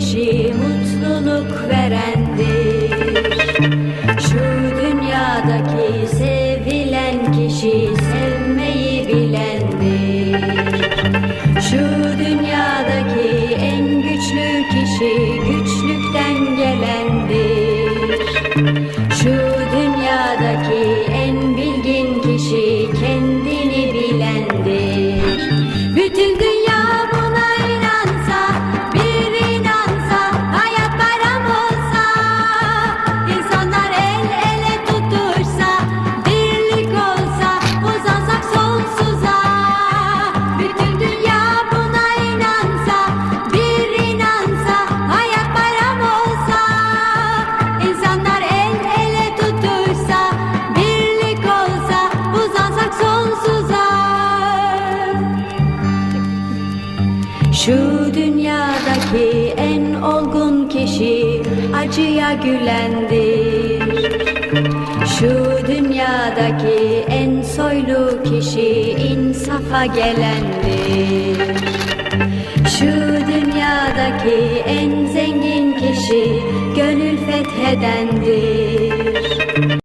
kişi mutluluk verendir. Şu dünyadaki sevilen kişi Şu dünyadaki en olgun kişi acıya gülendir. Şu dünyadaki en soylu kişi insafa gelendir. Şu dünyadaki en zengin